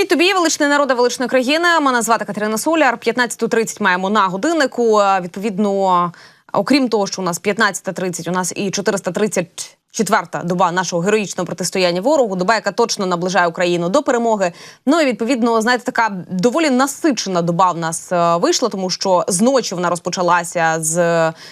Привіт тобі, величний народа величної країни. Мене звати Катерина Соляр. 15.30 маємо на годиннику. Відповідно, окрім того, що у нас 15.30, у нас і 430 Четверта доба нашого героїчного протистояння ворогу, доба, яка точно наближає Україну до перемоги. Ну і відповідно, знаєте, така доволі насичена доба в нас е, вийшла, тому що зночі вона розпочалася з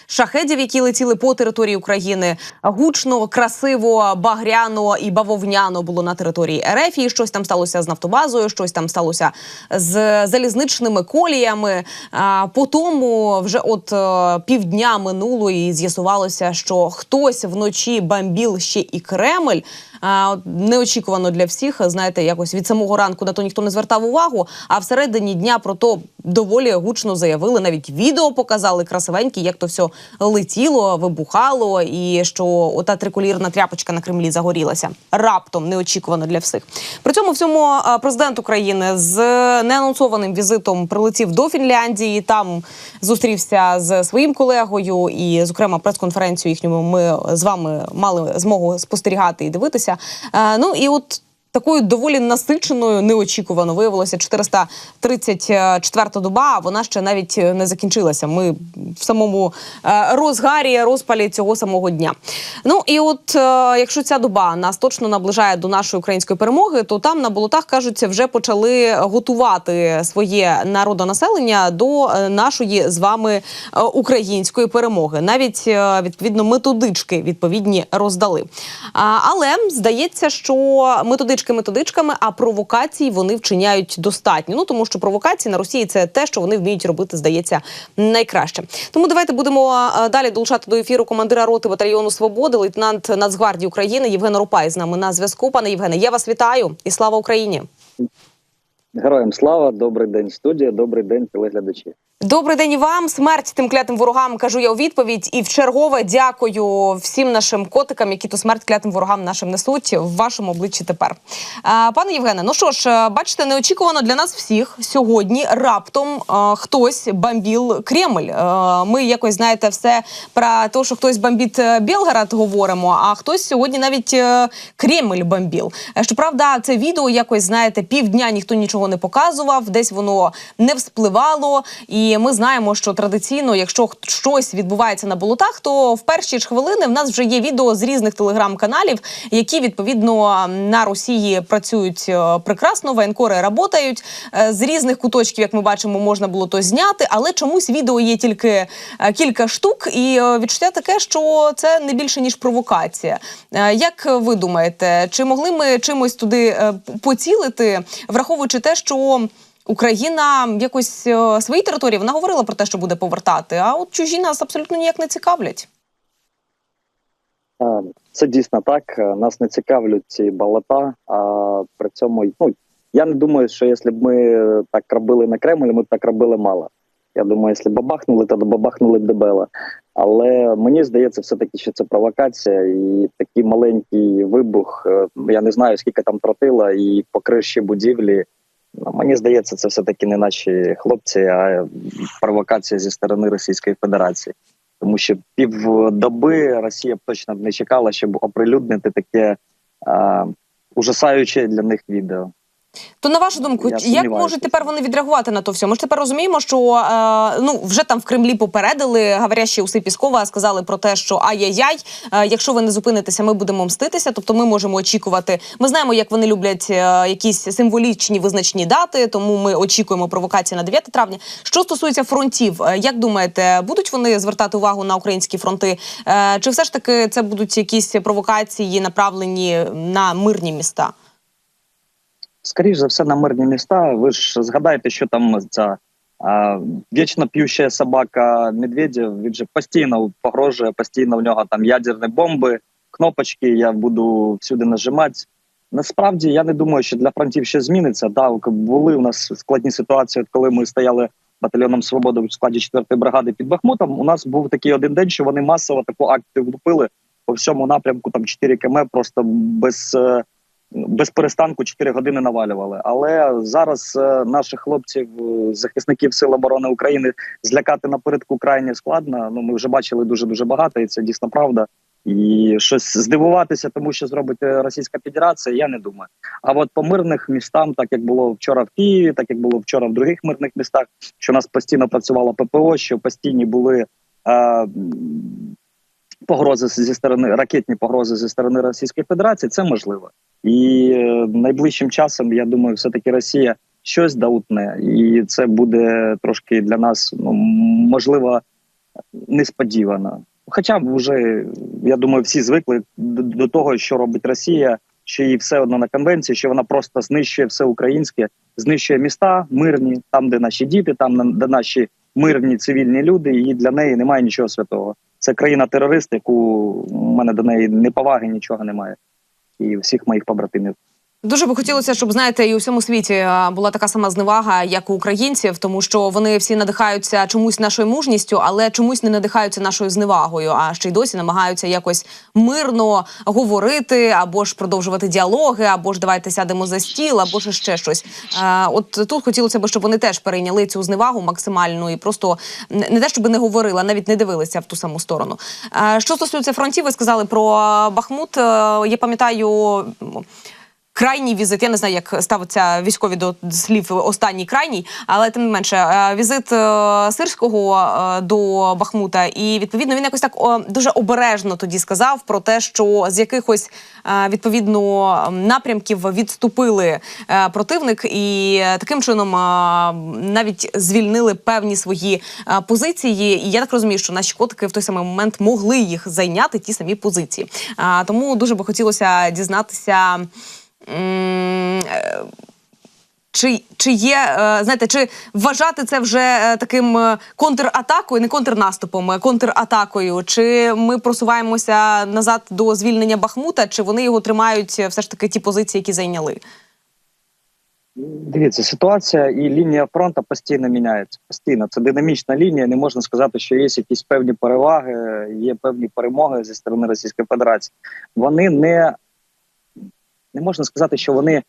шахедів, які летіли по території України. Гучно, красиво, багряно і бавовняно було на території РФ. І щось там сталося з нафтобазою, щось там сталося з залізничними коліями. А по тому вже от е, півдня минуло і з'ясувалося, що хтось вночі бомбив ще і Кремль. Неочікувано для всіх. Знаєте, якось від самого ранку на то ніхто не звертав увагу. А всередині дня про то доволі гучно заявили. Навіть відео показали красивенькі, як то все летіло, вибухало, і що ота триколірна тряпочка на Кремлі загорілася раптом неочікувано для всіх. При цьому всьому президент України з неанонсованим візитом прилетів до Фінляндії. Там зустрівся з своїм колегою, і, зокрема, прес-конференцію їхню ми з вами мали змогу спостерігати і дивитися. Е, ну і от. Такою доволі насиченою, неочікувано виявилося 434 доба. а Вона ще навіть не закінчилася. Ми в самому е, розгарі розпалі цього самого дня. Ну і от е, якщо ця доба нас точно наближає до нашої української перемоги, то там на болотах кажуть, вже почали готувати своє народонаселення до е, нашої з вами е, української перемоги. Навіть е, відповідно методички відповідні роздали. Але здається, що методички методичками, а провокацій вони вчиняють достатньо. Ну тому що провокації на Росії це те, що вони вміють робити, здається, найкраще. Тому давайте будемо е, далі долучати до ефіру командира роти батальйону свободи, лейтенант Нацгвардії України Євген Рупай з нами на зв'язку. Пане Євгене, я вас вітаю і слава Україні. Героям слава, добрий день, студія, добрий день, телеглядачі. Добрий день вам. Смерть тим клятим ворогам кажу я у відповідь. І в чергове дякую всім нашим котикам, які ту смерть клятим ворогам нашим несуть в вашому обличчі тепер. Пане Євгене, ну що ж, е, бачите, неочікувано для нас всіх сьогодні раптом а, хтось бомбів Кремль. А, ми якось знаєте все про те, що хтось бомбить е, Белгород говоримо, а хтось сьогодні навіть е, Кремль бомбив. Е, Щоправда, це відео якось знаєте півдня ніхто нічого не показував, десь воно не вспливало. І ми знаємо, що традиційно, якщо щось відбувається на болотах, то в перші ж хвилини в нас вже є відео з різних телеграм-каналів, які відповідно на Росії працюють е, прекрасно. Воєнкори работають Е, з різних куточків, як ми бачимо, можна було то зняти, але чомусь відео є тільки е, кілька штук, і відчуття таке, що це не більше ніж провокація. Як ви думаєте, чи могли ми чимось туди поцілити, враховуючи те, що Україна якось е, свої території вона говорила про те, що буде повертати, а от чужі нас абсолютно ніяк не цікавлять. Це дійсно так. Е, Нас не цікавлять ці болота. А при цьому ну я не думаю, що якщо б ми так робили на Кремлі, ми б так робили мало. Я думаю, якщо бабахнули, то бабахнули б дебело. Але мені здається, все таки, що це провокація, і такий маленький вибух. е, Я не знаю, скільки там тротила, і по криші будівлі. Ну, Мені здається, це все таки не наші хлопці, а провокація зі сторони Російської Федерації. Тому що півдоби Росія б точно не чекала, щоб оприлюднити таке а, ужасаюче для них відео. То на вашу думку, Я як можуть тепер вони відреагувати на то все? Ми ж тепер розуміємо, що е, ну вже там в Кремлі попередили говорящі уси Піскова, сказали про те, що ай-яй-яй, е, якщо ви не зупинитеся, ми будемо мститися. Тобто, ми можемо очікувати. Ми знаємо, як вони люблять е, якісь символічні визначні дати, тому ми очікуємо провокації на 9 травня. Що стосується фронтів, е, як думаєте, будуть вони звертати увагу на українські фронти? Е, чи все ж таки це будуть якісь провокації направлені на мирні міста? Скоріше за все, на мирні міста. Ви ж згадаєте, що там ця а, вічно п'юща собака Медведєв, він же постійно погрожує, постійно в нього там ядерні бомби, кнопочки. Я буду всюди нажимати. Насправді я не думаю, що для фронтів ще зміниться. Да, були у нас складні ситуації, коли ми стояли батальйоном свободи в складі 4-ї бригади під Бахмутом. У нас був такий один день, що вони масово таку акцію влупили по всьому напрямку, там 4 км, просто без. Без перестанку 4 години навалювали. Але зараз е, наших хлопців, е, захисників Сил оборони України, злякати напередку крайне складно. Ну ми вже бачили дуже дуже багато, і це дійсно правда. І щось здивуватися, тому що зробить е, Російська Федерація, я не думаю. А от по мирних містам, так як було вчора в Києві, так як було вчора в других мирних містах, що у нас постійно працювало ППО, що постійні були е, погрози зі сторони ракетні погрози зі сторони Російської Федерації, це можливо. І е, найближчим часом, я думаю, все таки Росія щось даутне, і це буде трошки для нас ну, можливо несподівано. Хоча вже я думаю, всі звикли до, того, що робить Росія, що їй все одно на конвенції, що вона просто знищує все українське, знищує міста мирні, там, де наші діти, там де наші мирні цивільні люди, і для неї немає нічого святого. Це країна-терорист, яку у мене до неї неповаги, нічого немає. І всіх моїх побратимів. Дуже би хотілося, щоб знаєте, і у всьому світі була така сама зневага, як у українців, тому що вони всі надихаються чомусь нашою мужністю, але чомусь не надихаються нашою зневагою. А ще й досі намагаються якось мирно говорити, або ж продовжувати діалоги, або ж давайте сядемо за стіл, або ж ще щось. От тут хотілося б, щоб вони теж перейняли цю зневагу максимальну і просто не те, щоб не говорили, а навіть не дивилися в ту саму сторону. Що стосується фронтів, ви сказали про Бахмут. Е, Я пам'ятаю. Крайній візит, я не знаю, як ставиться військові до слів останній крайній, але тим не менше, е, візит е, сирського е, до Бахмута, і відповідно він якось так дуже обережно тоді сказав про те, що з якихось відповідно напрямків відступили противник, і таким чином навіть звільнили певні свої позиції. І я так розумію, що наші котики в той самий момент могли їх зайняти ті самі позиції. Тому дуже би хотілося дізнатися. Е, Чи, чи є, е, знаєте, чи вважати це вже е, таким контратакою, не контрнаступом, а контратакою? Чи ми просуваємося назад до звільнення Бахмута, чи вони його тримають все ж таки ті позиції, які зайняли? Дивіться, ситуація і лінія фронту постійно міняється. Постійно це динамічна лінія. Не можна сказати, що є якісь певні переваги, є певні перемоги зі сторони Російської Федерації. Вони не, не можна сказати, що вони е,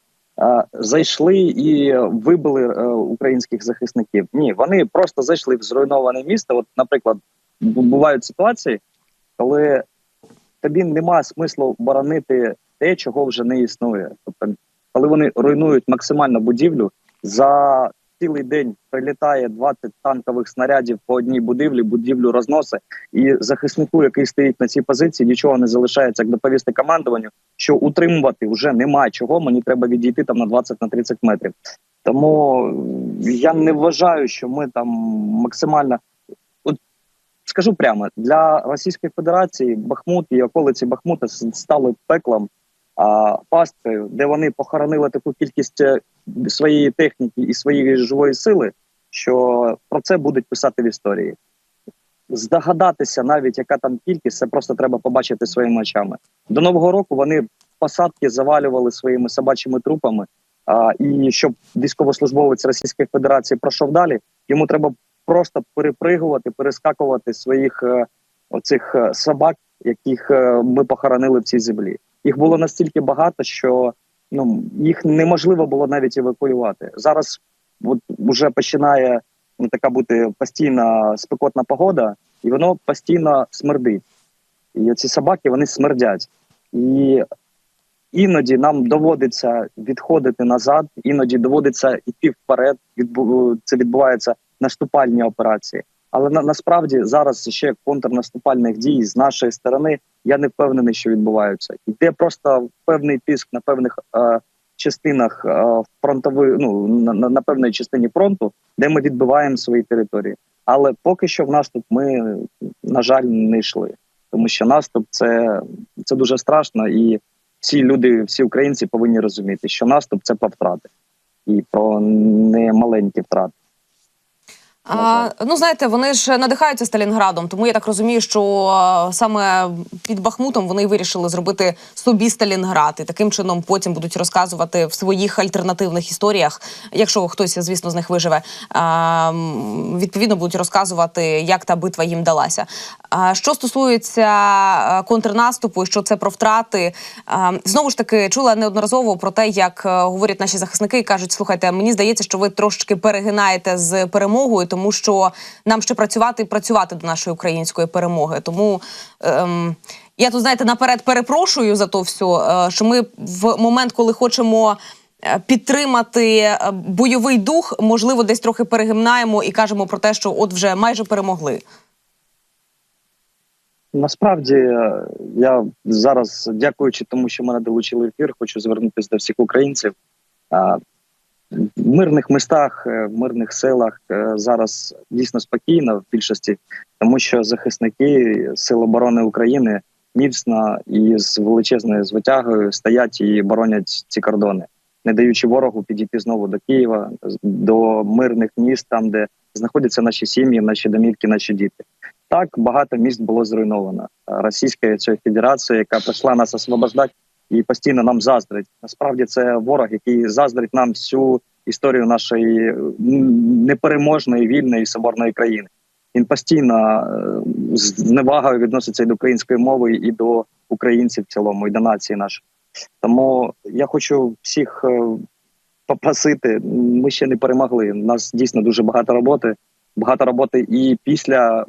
зайшли і вибили е, українських захисників. Ні, вони просто зайшли в зруйноване місто. От, наприклад, бувають ситуації, коли тобі нема смислу боронити те, чого вже не існує. Тобто коли вони руйнують максимально будівлю, за цілий день прилітає 20 танкових снарядів по одній будівлі, будівлю розносить, і захиснику, який стоїть на цій позиції, нічого не залишається, як доповісти командуванню, що утримувати вже немає чого. Мені треба відійти там на 20 на 30 метрів. Тому я не вважаю, що ми там максимально. Скажу прямо для Російської Федерації Бахмут і околиці Бахмута стали пеклом а, пасткою, де вони похоронили таку кількість е, своєї техніки і своєї живої сили, що про це будуть писати в історії. Здогадатися навіть, яка там кількість, це просто треба побачити своїми очами. До нового року вони посадки завалювали своїми собачими трупами. А, і щоб військовослужбовець Російської Федерації пройшов далі, йому треба просто перепригувати, перескакувати своїх е, оцих е, собак, яких ми похоронили в цій землі. Їх було настільки багато, що ну їх неможливо було навіть евакуювати. Зараз от вже починає ну, така бути постійна спекотна погода, і воно постійно смердить. І ці собаки вони смердять. І іноді нам доводиться відходити назад, іноді доводиться йти вперед. Це відбувається наступальні операції. Але на, насправді зараз ще контрнаступальних дій з нашої сторони я не впевнений, що відбуваються. Йде просто певний тиск на певних е, частинах е, фронтової, ну на, на, на певній частині фронту, де ми відбиваємо свої території. Але поки що в наступ ми, на жаль, не йшли, тому що наступ це, це дуже страшно, і всі люди, всі українці повинні розуміти, що наступ це про втрати і про немаленькі втрати. А, ну знаєте, вони ж надихаються Сталінградом, тому я так розумію, що а, саме під Бахмутом вони вирішили зробити собі Сталінград, і таким чином потім будуть розказувати в своїх альтернативних історіях, якщо хтось, звісно, з них виживе. А, відповідно будуть розказувати, як та битва їм далася. А що стосується контрнаступу, що це про втрати, а, знову ж таки чула неодноразово про те, як е, говорять наші захисники і кажуть: слухайте, мені здається, що ви трошечки перегинаєте з перемогою, тому що нам ще працювати і працювати до нашої української перемоги. Тому ем, Я тут знаєте наперед перепрошую за то все, е, що ми в момент, коли хочемо. е, Підтримати е, бойовий дух, можливо, десь трохи перегимнаємо і кажемо про те, що от вже майже перемогли. Насправді е, я зараз, дякуючи тому, що мене долучили ефір, хочу звернутися до всіх українців. В мирних містах, е, в мирних селах е, зараз дійсно спокійно в більшості, тому що захисники Сил оборони України міцно і з величезною звитягою стоять і боронять ці кордони, не даючи ворогу підійти знову до Києва, до мирних міст, там де знаходяться наші сім'ї, наші домівки, наші діти. Так багато міст було зруйновано Російською цією федерацією, яка прийшла нас освобождати і постійно нам заздрить. Насправді це ворог, який заздрить нам всю історію нашої непереможної вільної соборної країни. Він постійно е, з зневагою відноситься і до української мови, і до українців в цілому, і до нації нашої. Тому я хочу всіх е, попросити. Ми ще не перемогли. У нас дійсно дуже багато роботи. Багато роботи і після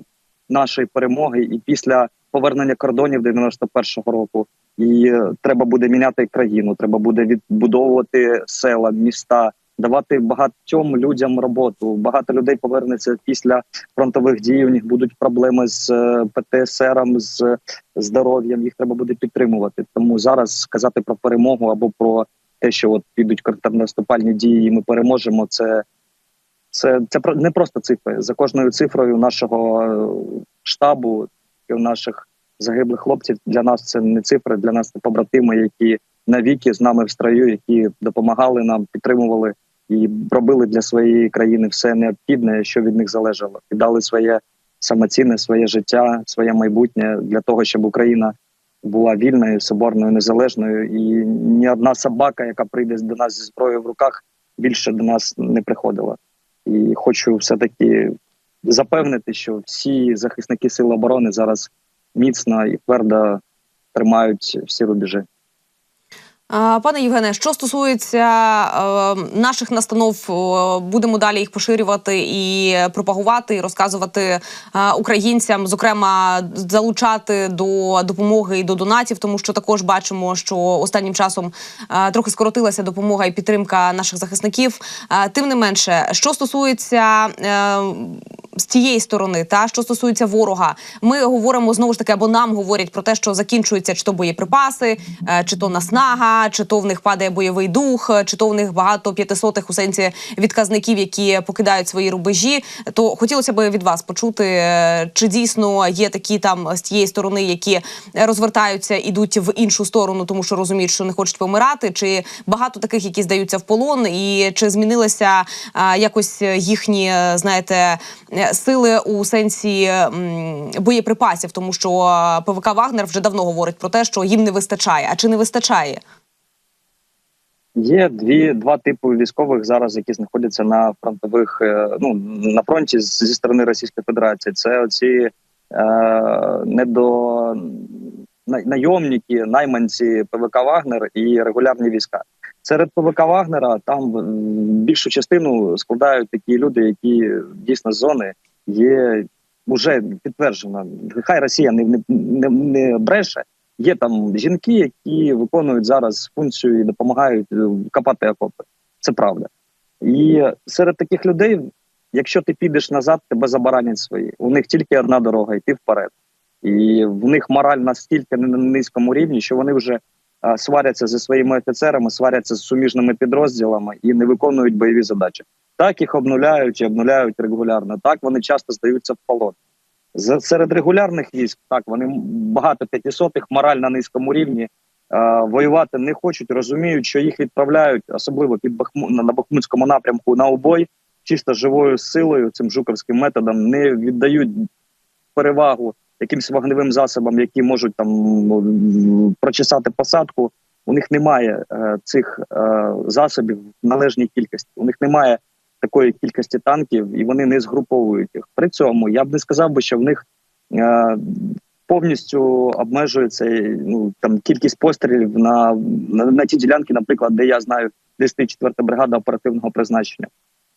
нашої перемоги, і після повернення кордонів 91-го року. І е, треба буде міняти країну. Треба буде відбудовувати села, міста, давати багатьом людям роботу. Багато людей повернеться після фронтових дій. У них будуть проблеми з е, ПТСРом, з здоров'ям. Їх треба буде підтримувати. Тому зараз сказати про перемогу або про те, що от підуть контрнаступальні дії, і ми переможемо. Це це, це не просто цифри. За кожною цифрою нашого е, штабу і наших загиблих хлопців. Для нас це не цифри, для нас це побратими, які навіки з нами в строю, які допомагали нам, підтримували і робили для своєї країни все необхідне, що від них залежало, і дали своє самоцінне, своє життя, своє майбутнє для того, щоб Україна була вільною, соборною, незалежною, і ні одна собака, яка прийде до нас зі зброєю в руках, більше до нас не приходила. І хочу все таки запевнити, що всі захисники Сил оборони зараз міцно і твердо тримають всі рубежі. Пане Євгене, що стосується е, наших настанов, е, будемо далі їх поширювати і пропагувати, і розказувати е, українцям, зокрема, залучати до допомоги і до донатів, тому що також бачимо, що останнім часом трохи скоротилася допомога і підтримка наших захисників. Тим не менше, що стосується. З тієї сторони, та що стосується ворога, ми говоримо знову ж таки, або нам говорять про те, що закінчуються чи то боєприпаси, чи то наснага, чи то в них падає бойовий дух, е, чи то в них багато п'ятисотих у сенсі відказників, які покидають свої рубежі. То хотілося б від вас почути, е, чи дійсно є такі там з тієї сторони, які розвертаються, ідуть в іншу сторону, тому що розуміють, що не хочуть помирати, чи багато таких, які здаються в полон, і чи змінилися е, якось їхні, знаєте, сили у сенсі м, боєприпасів, тому що ПВК Вагнер вже давно говорить про те, що їм не вистачає. А чи не вистачає? Є дві два типи військових зараз, які знаходяться на фронтових е, ну на фронті зі сторони Російської Федерації. Це оці е, недо найомники, найманці ПВК Вагнер і регулярні війська. Серед ПВК Вагнера там більшу частину складають такі люди, які дійсно з зони є вже підтверджено. Хай Росія не, не, не бреше. Є там жінки, які виконують зараз функцію і допомагають е, копати окопи. Це правда. І серед таких людей, якщо ти підеш назад, тебе забаранять свої. У них тільки одна дорога йти вперед. І в них мораль настільки на низькому рівні, що вони вже сваряться зі своїми офіцерами, сваряться з суміжними підрозділами і не виконують бойові задачі. Так їх обнуляють і обнуляють регулярно. Так вони часто здаються в полон. Серед регулярних військ так вони багато п'ятисотих мораль на низькому рівні. е, воювати не хочуть, розуміють, що їх відправляють, особливо під Бахму на Бахмутському напрямку на обой, чисто живою силою, цим жуковським методом, не віддають перевагу якимсь вогневим засобам, які можуть там прочесати посадку. У них немає е, цих е, засобів в належній кількості. У них немає такої кількості танків, і вони не згруповують їх. При цьому я б не сказав би, що в них е, повністю обмежується ну там кількість пострілів на, на, на ті ділянки, наприклад, де я знаю, де стоїть 4 бригада оперативного призначення,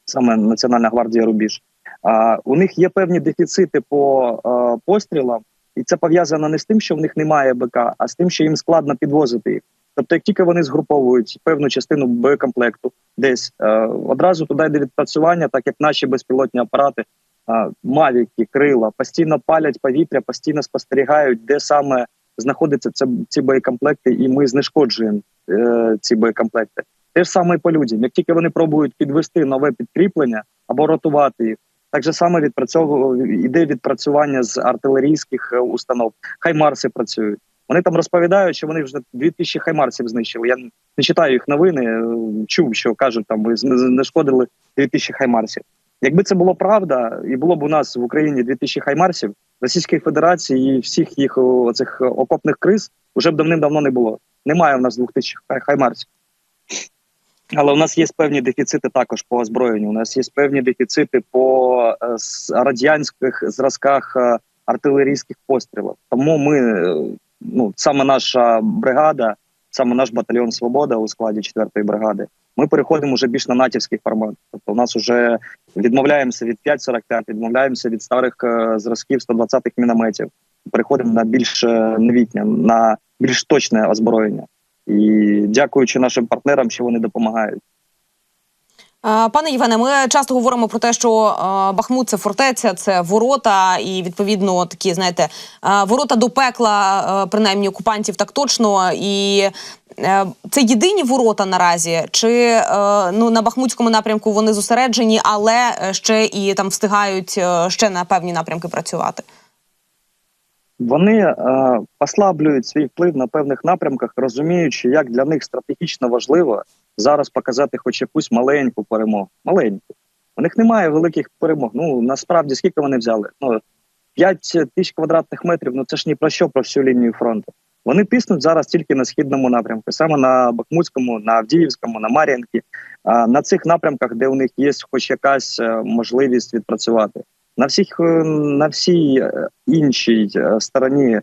саме Національна гвардія Рубіж. А у них є певні дефіцити по е, пострілам, І це пов'язано не з тим, що в них немає БК, а з тим, що їм складно підвозити їх. Тобто, як тільки вони згруповують певну частину боєкомплекту, десь е, одразу туди йде відпрацювання, так як наші безпілотні апарати, е, мавіки, крила постійно палять повітря, постійно спостерігають, де саме знаходяться ці боєкомплекти, і ми знешкоджуємо е, ці боєкомплекти. Те ж саме і по людям. Як тільки вони пробують підвести нове підкріплення або ротувати їх, так же саме відпрацьовує іде відпрацювання з артилерійських установ. Хаймарси працюють. Вони там розповідають, що вони вже 2000 хаймарсів знищили. Я не читаю їх новини, е, чув, що кажуть, там ми знешкодили 2000 хаймарсів. Якби це було правда, і було б у нас в Україні 2000 хаймарсів, Російської Федерації і всіх їх о, цих окопних криз вже б давним-давно не було. Немає в нас 2000 хай- хаймарсів. Але у нас є певні дефіцити також по озброєнню. У нас є певні дефіцити по е, радянських зразках е, артилерійських пострілів. Тому ми, е, ну саме наша бригада, саме наш батальйон Свобода у складі 4-ї бригади. Ми переходимо вже більш на натівський формат. Тобто, у нас вже відмовляємося від 5.45, відмовляємося від старих е, зразків 120-х мінометів. Переходимо на більш е, новітнє, на більш точне озброєння. І дякуючи нашим партнерам, що вони допомагають. Е, Пане Євгене, ми часто говоримо про те, що е, Бахмут це фортеця, це ворота, і відповідно такі, знаєте, е, ворота до пекла, принаймні окупантів так точно. І це єдині ворота наразі, чи ну на Бахмутському напрямку вони зосереджені, але ще і там встигають ще на певні напрямки працювати. Вони е, послаблюють свій вплив на певних напрямках, розуміючи, як для них стратегічно важливо зараз показати хоч якусь маленьку перемогу. Маленьку. У них немає великих перемог. Ну насправді скільки вони взяли? Ну 5 тисяч квадратних метрів. Ну це ж ні про що про всю лінію фронту. Вони тиснуть зараз тільки на східному напрямку, саме на Бахмутському, на Авдіївському, на Мар'їнці, а, на цих напрямках, де у них є хоч якась е, можливість відпрацювати. На всіх е, на всій е, іншій стороні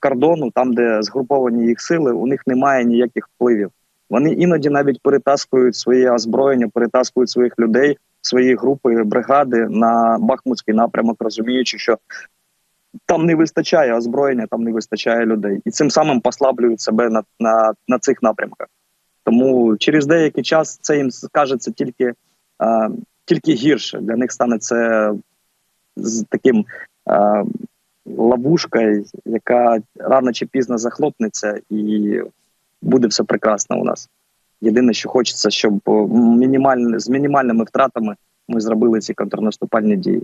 кордону, там де згруповані їх сили, у них немає ніяких впливів. Вони іноді навіть перетаскують своє озброєння, перетаскують своїх людей, свої групи, бригади на Бахмутський напрямок, розуміючи, що там не вистачає озброєння, там не вистачає людей, і цим самим послаблюють себе на, на, на цих напрямках. Тому через деякий час це їм скажеться тільки, е, тільки гірше. Для них стане це з таким е, ловушкою, яка рано чи пізно захлопнеться, і буде все прекрасно у нас. Єдине, що хочеться, щоб е, мінімаль... з мінімальними втратами ми зробили ці контрнаступальні дії.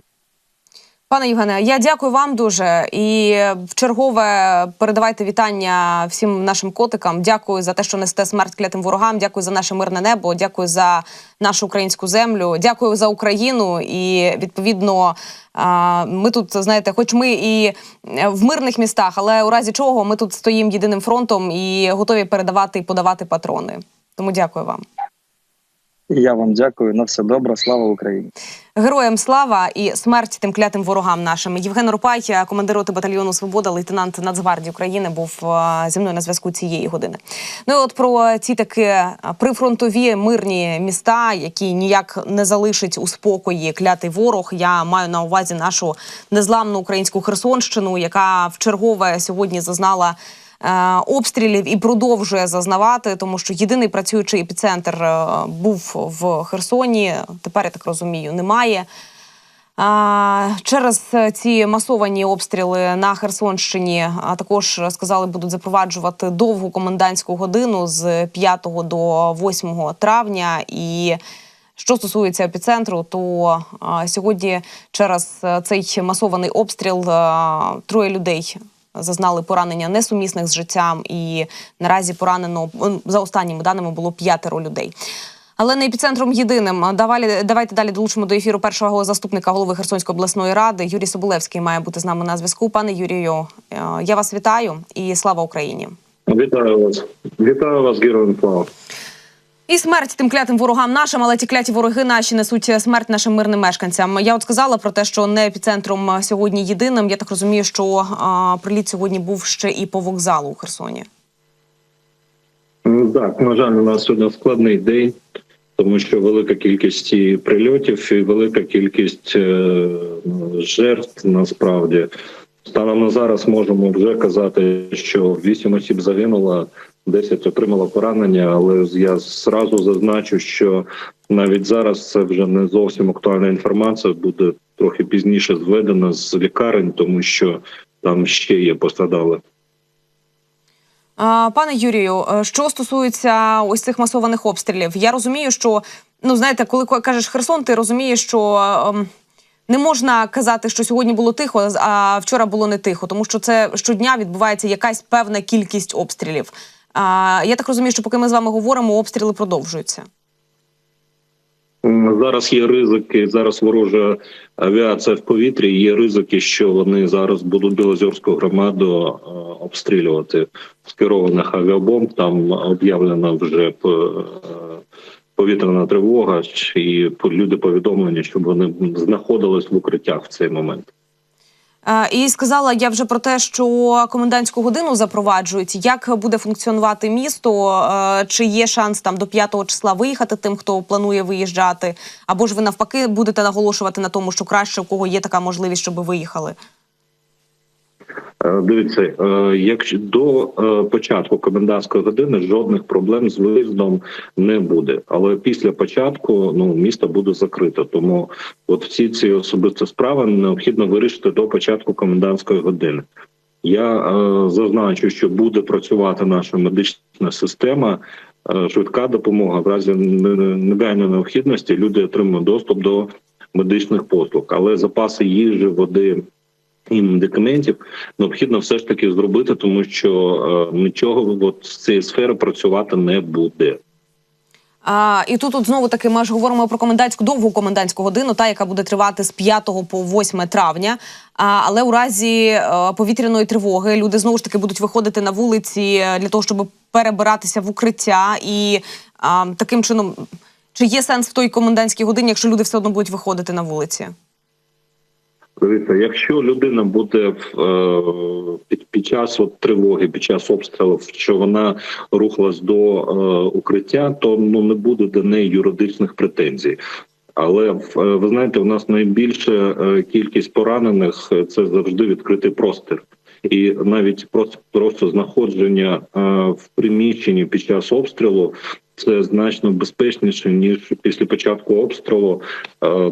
Пане Євгене, я дякую вам дуже і в чергове передавайте вітання всім нашим котикам. Дякую за те, що несете смерть клятим ворогам. Дякую за наше мирне небо. Дякую за нашу українську землю. Дякую за Україну. І відповідно, ми тут знаєте, хоч ми і в мирних містах, але у разі чого ми тут стоїмо єдиним фронтом і готові передавати і подавати патрони. Тому дякую вам. І я вам дякую. На все добре. Слава Україні. Героям слава і смерть тим клятим ворогам нашим. Євген Рупай, командир роти батальйону Свобода, лейтенант Нацгвардії України, був е, зі мною на зв'язку цієї години. Ну і от про ці такі е, прифронтові мирні міста, які ніяк не залишить у спокої клятий ворог. Я маю на увазі нашу незламну українську Херсонщину, яка в чергове сьогодні зазнала. Е, Обстрілів і продовжує зазнавати, тому що єдиний працюючий епіцентр е, був в Херсоні. Тепер я так розумію, немає. А, через е, ці масовані обстріли на Херсонщині а також сказали, будуть запроваджувати довгу комендантську годину з 5 до 8 травня. І що стосується епіцентру, то сьогодні через е, цей масований обстріл троє людей зазнали поранення несумісних з життям, і наразі поранено за останніми даними було п'ятеро людей. Але не епіцентром єдиним. Давай, давайте далі долучимо до ефіру першого заступника голови Херсонської обласної ради. Юрій Соболевський має бути з нами на зв'язку. Пане Юрію, е, я вас вітаю і слава Україні. Вітаю вас. Вітаю вас, героям слава. І смерть тим клятим ворогам нашим, але ті кляті вороги наші несуть смерть нашим мирним мешканцям. Я от сказала про те, що не епіцентром сьогодні єдиним. Я так розумію, що а, приліт сьогодні був ще і по вокзалу у Херсоні. Ну, Так, на жаль, у нас сьогодні складний день, тому що велика кількість і прильотів і велика кількість е, жертв насправді. Станом на зараз можемо вже казати, що 8 осіб загинуло, 10 отримало поранення, але я зразу зазначу, що навіть зараз це вже не зовсім актуальна інформація, буде трохи пізніше зведена з лікарень, тому що там ще є пострадали. Пане Юрію, е, що стосується ось цих масованих обстрілів, я розумію, що ну знаєте, коли кажеш Херсон, ти розумієш, що ем, не можна казати, що сьогодні було тихо, а вчора було не тихо, тому що це щодня відбувається якась певна кількість обстрілів. А, я так розумію, що поки ми з вами говоримо, обстріли продовжуються. Зараз є ризики. Зараз ворожа авіація в повітрі. Є ризики, що вони зараз будуть Білозерську громаду е, обстрілювати з керованих авіабомб. Там об'явлена вже е, повітряна тривога, і люди повідомлені, щоб вони знаходились в укриттях в цей момент. Е, І сказала я вже про те, що комендантську годину запроваджують. Як буде функціонувати місто? Е, Чи є шанс там до 5 числа виїхати тим, хто планує виїжджати? Або ж ви навпаки будете наголошувати на тому, що краще у кого є така можливість, щоб виїхали? Е, Дивіться, е, якщо до е, початку комендантської години жодних проблем з виїздом не буде. Але після початку ну місто буде закрито. Тому от всі ці особисті справи необхідно вирішити до початку комендантської години. Я е, зазначу, що буде працювати наша медична система. е, Швидка допомога в разі не- негайної необхідності. Люди отримують доступ до медичних послуг, але запаси їжі, води і медикаментів необхідно все ж таки зробити, тому що е, нічого от з цієї сфери працювати не буде. А, і тут от знову таки ми ж говоримо про комендантську довгу комендантську годину, та яка буде тривати з 5 по 8 травня. А, але у разі е, повітряної тривоги люди знову ж таки будуть виходити на вулиці е, для того, щоб перебиратися в укриття. І а, таким чином, чи є сенс в той комендантській годині, якщо люди все одно будуть виходити на вулиці? Дивіться, якщо людина буде е, під, під час от тривоги, під час обстрілів, що вона рухалась до е, укриття, то ну не буде до неї юридичних претензій. Але е, ви знаєте, у нас найбільша кількість поранених це завжди відкритий простір. І навіть просто просто знаходження в приміщенні під час обстрілу це значно безпечніше ніж після початку обстрілу е, е,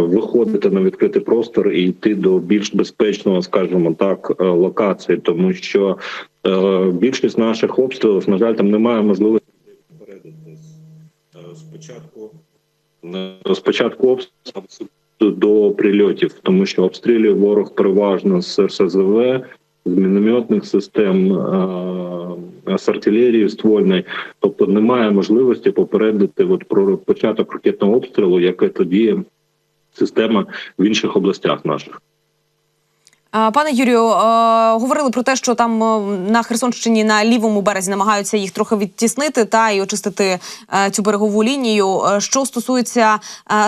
виходити на відкритий простор і йти до більш безпечного, скажімо так, е, локації, тому що е, більшість наших обстрілів, на жаль, там немає можливості попередитись Е, спочатку. Спочатку обстрілів до прильотів, тому що обстрілює ворог переважно з РСЗВ, з мінометних систем, е, з артилерії ствольної. Тобто немає можливості попередити от про початок ракетного обстрілу, яке тоді система в інших областях наших. Пане Юрію, е, говорили про те, що там е, на Херсонщині на лівому березі намагаються їх трохи відтіснити та і очистити е, цю берегову лінію. Що стосується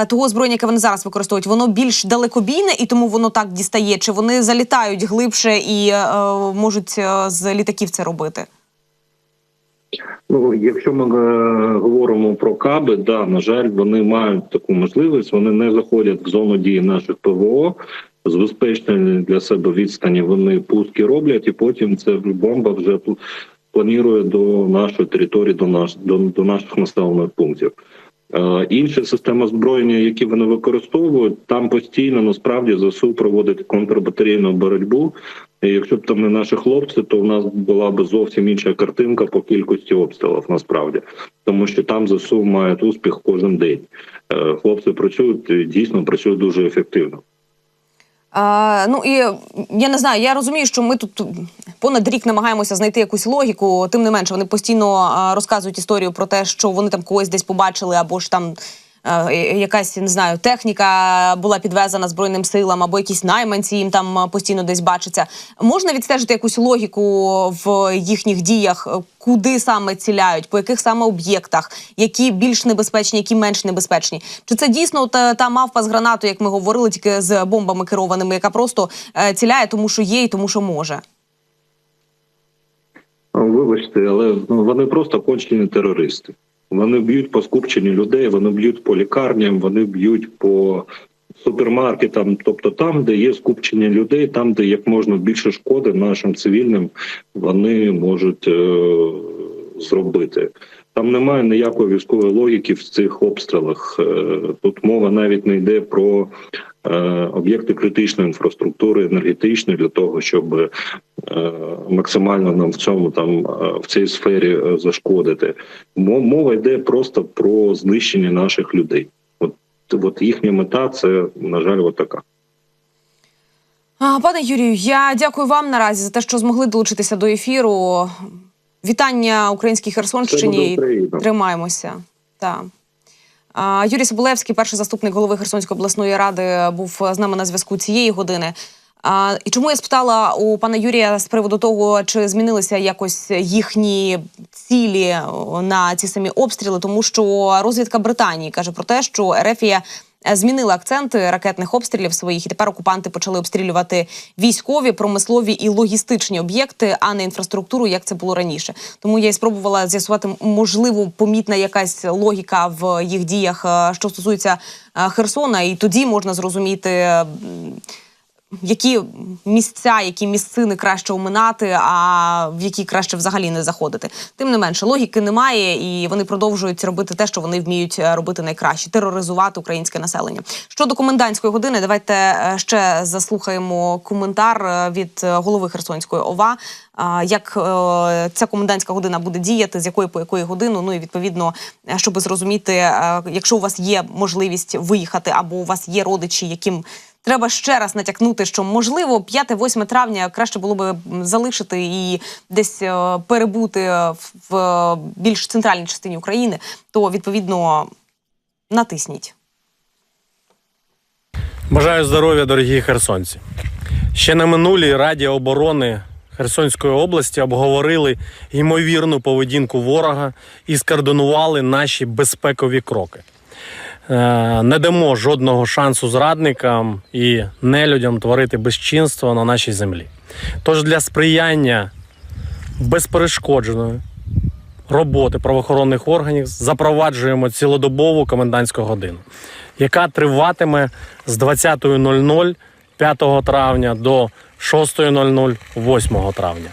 того озброєння, яке вони зараз використовують, воно більш далекобійне і тому воно так дістає. Чи вони залітають глибше і можуть з літаків це робити? Ну, якщо ми говоримо про каби, да, на жаль, вони мають таку можливість. Вони не заходять в зону дії наших ПВО. З безпечної для себе відстані вони пуски роблять, і потім це бомба вже пл- планує до нашої території, до наш до, до наших населених пунктів. Е, інші системи озброєння, які вони використовують, там постійно насправді ЗСУ проводить контрбатарейну боротьбу. І якщо б там не наші хлопці, то в нас була б зовсім інша картинка по кількості обстрілів. Насправді, тому що там ЗСУ мають успіх кожен день. Е, Хлопці працюють дійсно працюють дуже ефективно. А, ну і я не знаю, я розумію, що ми тут понад рік намагаємося знайти якусь логіку. Тим не менше, вони постійно розказують історію про те, що вони там когось десь побачили, або ж там. Е, Якась не знаю, техніка була підвезена збройним силам, або якісь найманці їм там е, постійно десь бачаться. Можна відстежити якусь логіку в їхніх діях, куди саме ціляють, по яких саме об'єктах, які більш небезпечні, які менш небезпечні? Чи це дійсно та, та мавпа з гранатою, як ми говорили, тільки з бомбами керованими, яка просто е, ціляє, тому що є і тому, що може? Ну, Вибачте, але ну, вони просто кончені терористи. Вони б'ють по скупченню людей, вони б'ють по лікарням, вони б'ють по супермаркетам, тобто там, де є скупчення людей, там, де як можна більше шкоди нашим цивільним, вони можуть е, зробити. Там немає ніякої військової логіки в цих обстрілах. Е, Тут мова навіть не йде про об'єкти критичної інфраструктури, енергетичної для того, щоб е, максимально нам в цьому там е, в цій сфері е, зашкодити. Мова йде просто про знищення наших людей. От, от їхня мета це на жаль, от така. Пане Юрію, я дякую вам наразі за те, що змогли долучитися до ефіру. Вітання українській Херсонщині. Тримаємося. Так. Юрій Соболевський, перший заступник голови Херсонської обласної ради, був з нами на зв'язку цієї години. А, і чому я спитала у пана Юрія з приводу того, чи змінилися якось їхні цілі на ці самі обстріли? Тому що розвідка Британії каже про те, що Ерефія е, змінила акценти ракетних обстрілів своїх, і тепер окупанти почали обстрілювати військові, промислові і логістичні об'єкти, а не інфраструктуру, як це було раніше. Тому я і спробувала з'ясувати, можливо, помітна якась логіка в їх діях, е, що стосується е, Херсона, і тоді можна зрозуміти. Які місця, які місцини краще оминати, а в які краще взагалі не заходити. Тим не менше, логіки немає, і вони продовжують робити те, що вони вміють е, робити найкраще тероризувати українське населення. Щодо комендантської години, давайте е, ще заслухаємо коментар е, від голови Херсонської ОВА. Як ця комендантська година буде діяти, з якої по якої годину? Ну і відповідно, щоб зрозуміти, якщо у вас є можливість виїхати, або у вас є родичі, яким Треба ще раз натякнути, що можливо 5-8 травня краще було би залишити і десь е, перебути в, більш центральній частині України, то відповідно натисніть. Бажаю здоров'я, дорогі херсонці. Ще на минулій Раді оборони Херсонської області обговорили ймовірну поведінку ворога і скоординували наші безпекові кроки. Е, Не дамо жодного шансу зрадникам і нелюдям творити безчинство на нашій землі. Тож для сприяння безперешкодженої роботи правоохоронних органів запроваджуємо цілодобову комендантську годину, яка триватиме з 20.00 5 травня до 6.00 8 травня.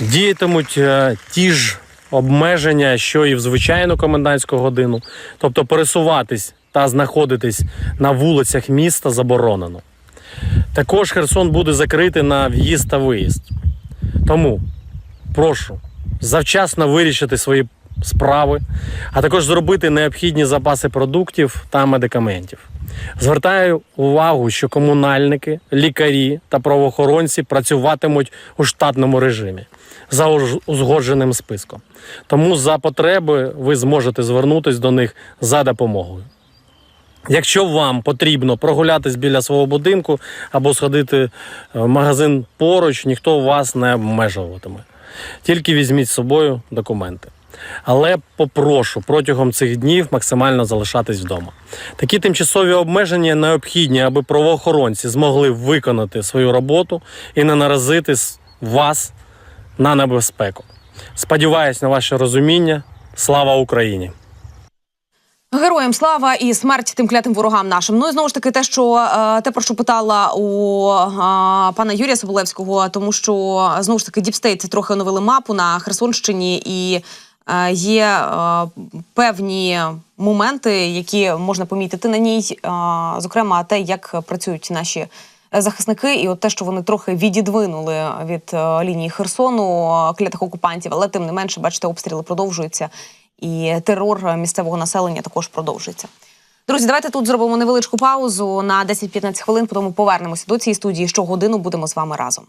Діятимуть е, ті ж обмеження, що і в звичайну комендантську годину, тобто пересуватись та знаходитись на вулицях міста заборонено. Також Херсон буде закритий на в'їзд та виїзд. Тому прошу завчасно вирішити свої справи, а також зробити необхідні запаси продуктів та медикаментів. Звертаю увагу, що комунальники, лікарі та правоохоронці працюватимуть у штатному режимі за узгодженим списком. Тому за потреби ви зможете звернутися до них за допомогою. Якщо вам потрібно прогулятись біля свого будинку або сходити е, в магазин поруч, ніхто вас не обмежуватиме. Тільки візьміть з собою документи. Але попрошу протягом цих днів максимально залишатись вдома. Такі тимчасові обмеження необхідні, аби правоохоронці змогли виконати свою роботу і не наразити вас на небезпеку. Сподіваюсь на ваше розуміння. Слава Україні! Героям слава і смерть тим клятим ворогам нашим. Ну і знову ж таки, те, що е, те, про що питала у е, пана Юрія Соболевського, тому що знову ж таки Діпстейт трохи оновили мапу на Херсонщині, і е, є е, певні моменти, які можна помітити на ній. Е, зокрема, те, як працюють наші. Захисники, і от те, що вони трохи відідвинули від е, лінії Херсону е, клятих окупантів, але тим не менше, бачите, обстріли продовжуються, і терор місцевого населення також продовжується. Друзі, давайте тут зробимо невеличку паузу на 10-15 хвилин. Потім повернемося до цієї студії. Щогодину будемо з вами разом.